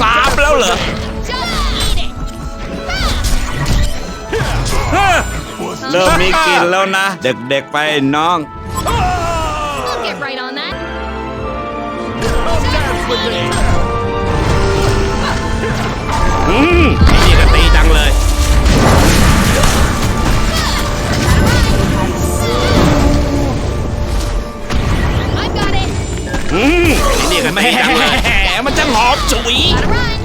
สามแล้วเหรอ Just eat it. เฮ้อเริ่มมีกลินแล้วนะ เด็กๆไปน้อง I'll get right on that. อืม จ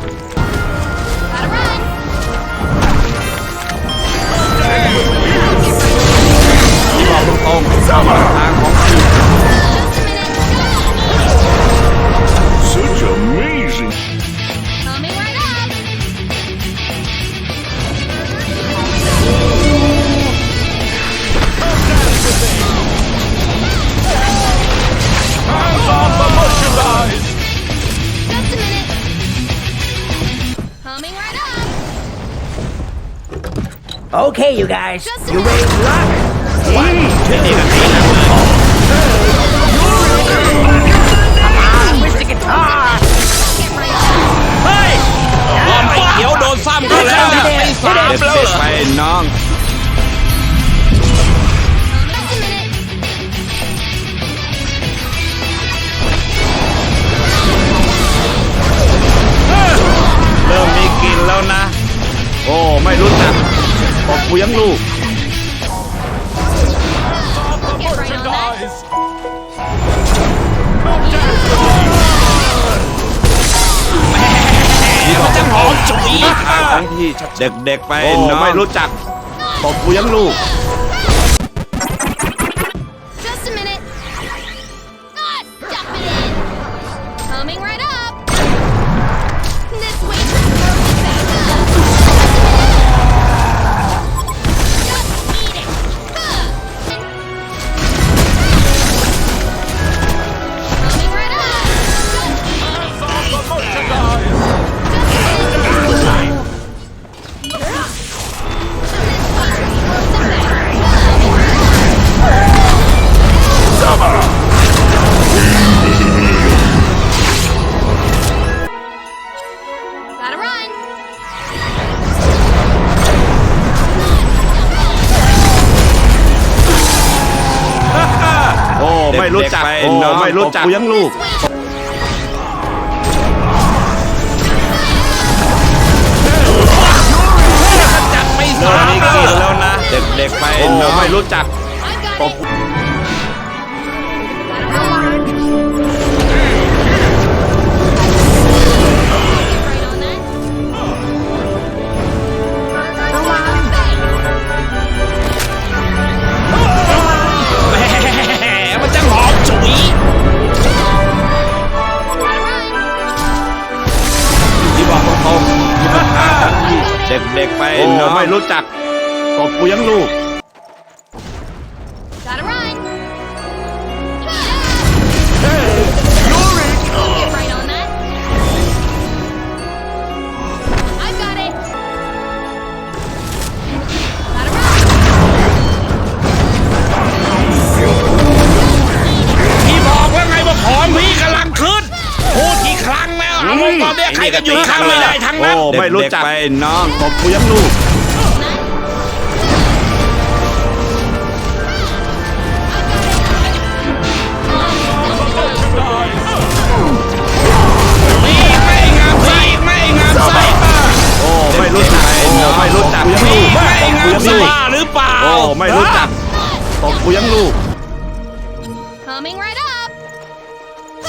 Okay, you guys, Just a you ready to rock? นี่ก็ตีจังเลย Where's the guitar? Get right on. เฮ้ยบอมไปเขียวโดนซ้ำเขาแล้วไปสามแล้วเหรอไปน้อง บอกกูยังลูก Get right on that. มันจะหอมฉุยทั้งที่เด็กๆไปน้องไม่รู้จักบอกกูยังลูก ไม่รู้จักโอ้ไม่รู้จักกูยังลูกจัดไม่สามมีกลินแล้วนะ เด็กๆไปน้องไม่รู้จัก I've got บอก ด็กๆไปน้องไม่รู้จักบอกกูยังลูก งแล้วเอาตอนเนี้ยใครก็หยุดครั้งไม่ได้ทั้งนั้น โอ้ไม่รู้จักเด็ๆไปน้องบอกกูยังลูกมีไม่งามไส้ไม่งามไส้โอ้ไม่รู้จักโอ้ไม่รู้จักมียังไม่ลูกงามไส้หรือเปล่าโอ้ไม่รู้จักบอกกูยังลูก Coming right up.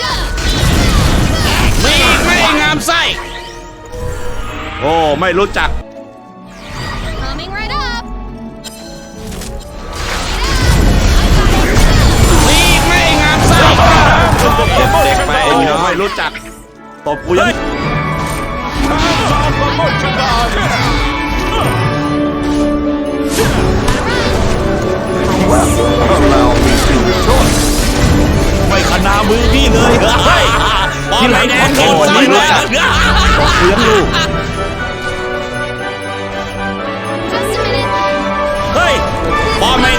Jump. ามไส้โอ้ไม่รู้จัก Coming right up. ลีกไม่งามไส้เด็กไปเองไม่รู้จักตบกูยังไม่ขนามือพี่เลย ที่ไหงของโดนไม่รู้จับอกเลี้ยงลูกป้อมไม่